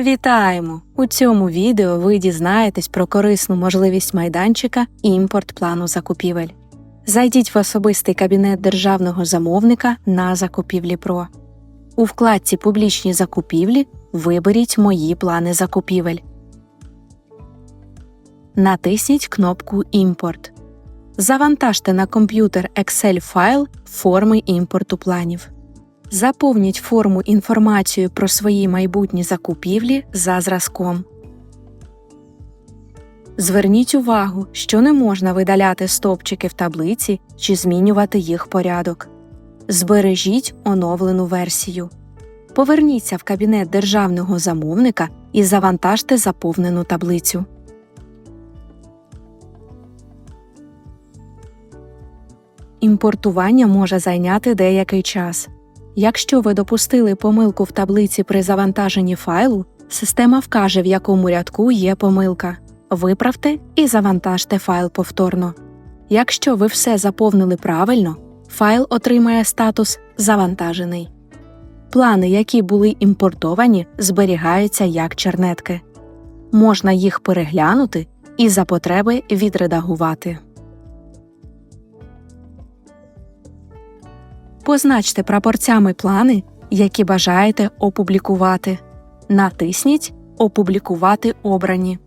Вітаємо! У цьому відео ви дізнаєтесь про корисну можливість майданчика імпорт плану закупівель. Зайдіть в особистий кабінет державного замовника на закупівлі ПРО. У вкладці Публічні закупівлі виберіть Мої плани закупівель. Натисніть кнопку Імпорт. Завантажте на комп'ютер Excel файл форми імпорту планів. Заповніть форму інформацію про свої майбутні закупівлі за зразком. Зверніть увагу, що не можна видаляти стовпчики в таблиці чи змінювати їх порядок. Збережіть оновлену версію. Поверніться в кабінет державного замовника і завантажте заповнену таблицю. Імпортування може зайняти деякий час. Якщо ви допустили помилку в таблиці при завантаженні файлу, система вкаже, в якому рядку є помилка. Виправте і завантажте файл повторно. Якщо ви все заповнили правильно, файл отримає статус Завантажений. Плани, які були імпортовані, зберігаються як чернетки. Можна їх переглянути і за потреби відредагувати. Позначте прапорцями плани, які бажаєте опублікувати. Натисніть Опублікувати обрані.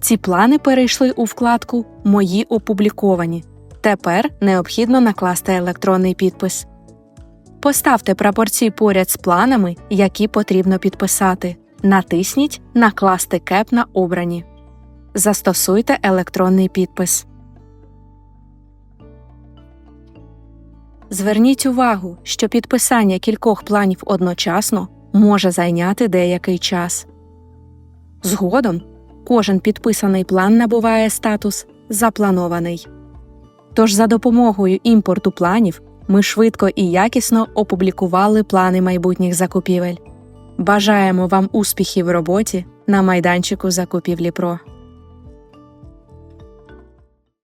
Ці плани перейшли у вкладку Мої опубліковані. Тепер необхідно накласти електронний підпис. Поставте прапорці поряд з планами, які потрібно підписати. Натисніть Накласти кеп на обрані. Застосуйте електронний підпис. Зверніть увагу, що підписання кількох планів одночасно може зайняти деякий час. Згодом кожен підписаний план набуває статус Запланований. Тож за допомогою імпорту планів ми швидко і якісно опублікували плани майбутніх закупівель. Бажаємо вам успіхів в роботі на майданчику закупівлі ПРО.